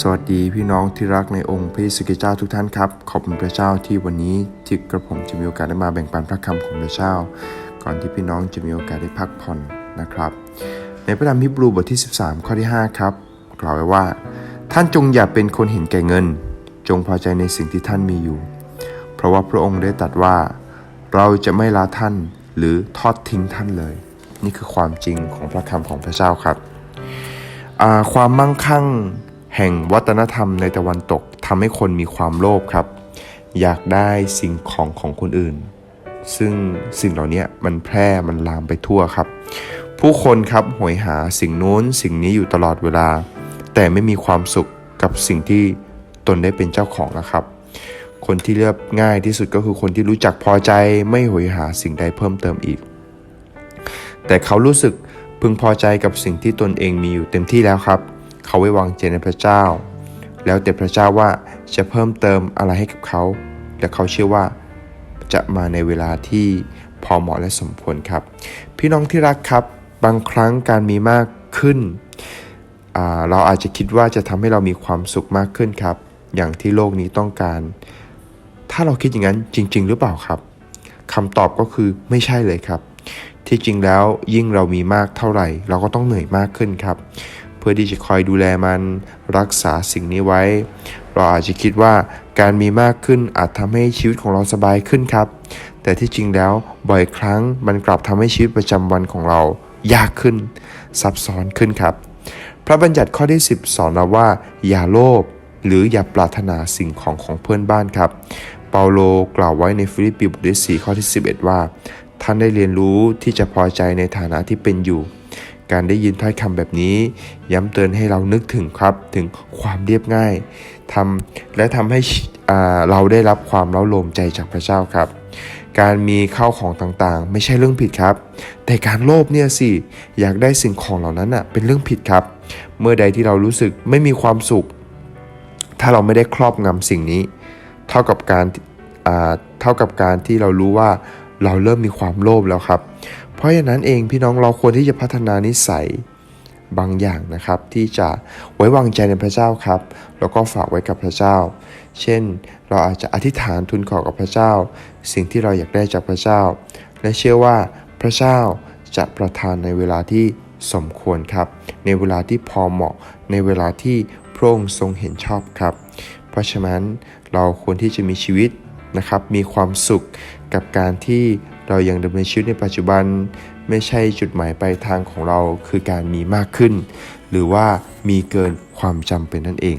สวัสดีพี่น้องที่รักในองค์พระเยซูคริสต์เจ้าทุกท่านครับ ขอบคุณพระเจ้าที่วันนี้ที่กระผมจะมีโอกาสได้มาแบ่งปันพระคำของพระเจ้า ก่อนที่พี่น้องจะมีโอกาสได้พักผ่อนนะครับ ในพระธรรมฮิบรูบทที่ 13 ข้อที่ 5 ครับ กล่าวไว้ว่า ท่านจงอย่าเป็นคนเห็นแก่เงิน จงพอใจในสิ่งที่ท่านมีอยู่ เพราะว่าพระองค์ได้ตรัสว่า เราจะไม่ละท่านหรือทอดทิ้งท่านเลย นี่คือความจริงของพระคำของพระเจ้าครับ ความมั่งคั่ง แห่งวัฒนธรรมในตะวันตกทำให้คนมีความโลภครับ อยากได้สิ่งของของคนอื่น ซึ่งสิ่งเหล่านี้มันแพร่มันลามไปทั่วครับ ผู้คนครับหวยหาสิ่งโน้นสิ่งนี้อยู่ตลอดเวลา แต่ไม่มีความสุขกับสิ่งที่ตนได้เป็นเจ้าของนะครับ คนที่เลือกง่ายที่สุดก็คือคนที่รู้จักพอใจไม่หวยหาสิ่งใดเพิ่มเติมอีก แต่เขารู้สึกพึงพอใจกับสิ่งที่ตนเองมีอยู่เต็มที่แล้วครับ เขาไว้วางใจในพระเจ้า แล้วแต่พระเจ้าว่าจะเพิ่มเติมอะไรให้กับเขา และเขาเชื่อว่าจะมาในเวลาที่พอเหมาะและสมควรครับ พี่น้องที่รักครับ บางครั้งการมีมากขึ้น เราอาจจะคิดว่าจะทำให้เรามีความสุขมากขึ้นครับ อย่างที่โลกนี้ต้องการ ถ้าเราคิดอย่างนั้นจริง ๆ หรือเปล่าครับคำตอบก็คือไม่ใช่เลยครับ ที่จริงแล้วยิ่งเรามีมากเท่าไหร่ เราก็ต้องเหนื่อยมากขึ้นครับ พื่อที่จะคอยดูแลมันรักษาสิ่งนี้ไว้ เราอาจจะคิดว่าการมีมากขึ้นอาจทำให้ชีวิตของเราสบายขึ้นครับ แต่ที่จริงแล้วบ่อยครั้งมันกลับทำให้ชีวิตประจำวันของเรายากขึ้น ซับซ้อนขึ้นครับ พระบัญญัติข้อที่ 10 สอนเราว่า อย่าโลภหรืออย่าปรารถนาสิ่งของของเพื่อนบ้านครับ เปาโลกล่าวไว้ในฟิลิปปีบทที่4ข้อที่ 11 ว่า ท่านได้เรียนรู้ที่จะพอใจในฐานะที่เป็นอยู่ การได้ยินถ้อยคำแบบนี้ ย้ำเตือนให้เรานึกถึงครับถึงความเรียบง่ายทำและทำให้เราได้รับความเล้าโลมใจจากพระเจ้าครับ การมีข้าวของต่างๆ ไม่ใช่เรื่องผิดครับ แต่การโลภเนี่ยสิอยากได้สิ่งของเหล่านั้นอะเป็นเรื่องผิดครับ เมื่อใดที่เรารู้สึกไม่มีความสุข ถ้าเราไม่ได้ครอบงำสิ่งนี้ เท่ากับการเท่ากับการที่เรารู้ว่าเราเริ่มมีความโลภแล้วครับ ราะฉะนั้นเองพี่น้องเราควรที่จะพัฒนานิสัยบางอย่างนะครับ ที่จะไว้วางใจในพระเจ้าครับ แล้วก็ฝากไว้กับพระเจ้า เช่น เราอาจจะอธิษฐานทูลขอกับพระเจ้า สิ่งที่เราอยากได้จากพระเจ้า และเชื่อว่าพระเจ้าจะประทานในเวลาที่สมควรครับ ในเวลาที่พอเหมาะ ในเวลาที่พระองค์ทรงเห็นชอบครับ เพราะฉะนั้นเราควรที่จะมีชีวิตนะครับ มีความสุขกับการที่ เรายังดำเนินชีวิตในปัจจุบัน ไม่ใช่จุดหมายปลายทางของเราคือการมีมากขึ้น หรือว่ามีเกินความจำเป็นนั่นเอง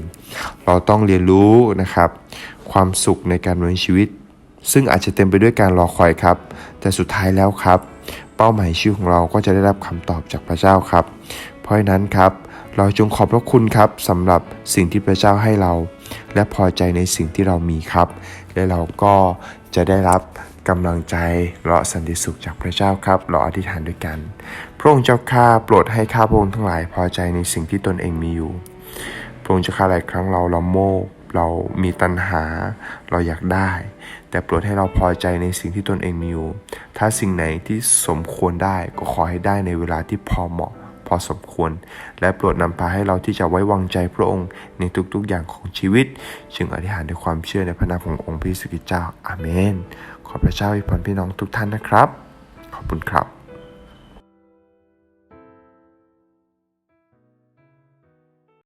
เราต้องเรียนรู้นะครับ ความสุขในการดำเนินชีวิต ซึ่งอาจจะเต็มไปด้วยการรอคอยครับ แต่สุดท้ายแล้วครับ เป้าหมายชีวิตของเราก็จะได้รับคำตอบจากพระเจ้าครับ เพราะฉะนั้นครับเราจงขอบพระคุณครับสำหรับสิ่งที่พระเจ้าให้เรา และพอใจในสิ่งที่เรามีครับ และเราก็จะได้รับ กำลังใจและสันติสุขจากพระเจ้าครับเราอธิษฐานด้วยกัน พระองค์เจ้าข้าโปรดให้ข้าพระองค์ทั้งหลายพอใจในสิ่งที่ตนเองมีอยู่ พระองค์เจ้าข้าหลายครั้งเราละโมบเรามีตัณหาเราอยากได้ แต่โปรดให้เราพอใจในสิ่งที่ตนเองมีอยู่ ถ้าสิ่งไหนที่สมควรได้ก็ขอให้ได้ในเวลาที่พอเหมาะพอสมควร และโปรดนำพาให้เราที่จะไว้วางใจพระองค์ในทุกๆอย่างของชีวิต จึงอธิษฐานด้วยความเชื่อในพระนามขององค์พระเยซูคริตเจ้าอาเมน พระเจ้าอวยพรพี่น้องทุกท่านนะครับ ขอบคุณครับ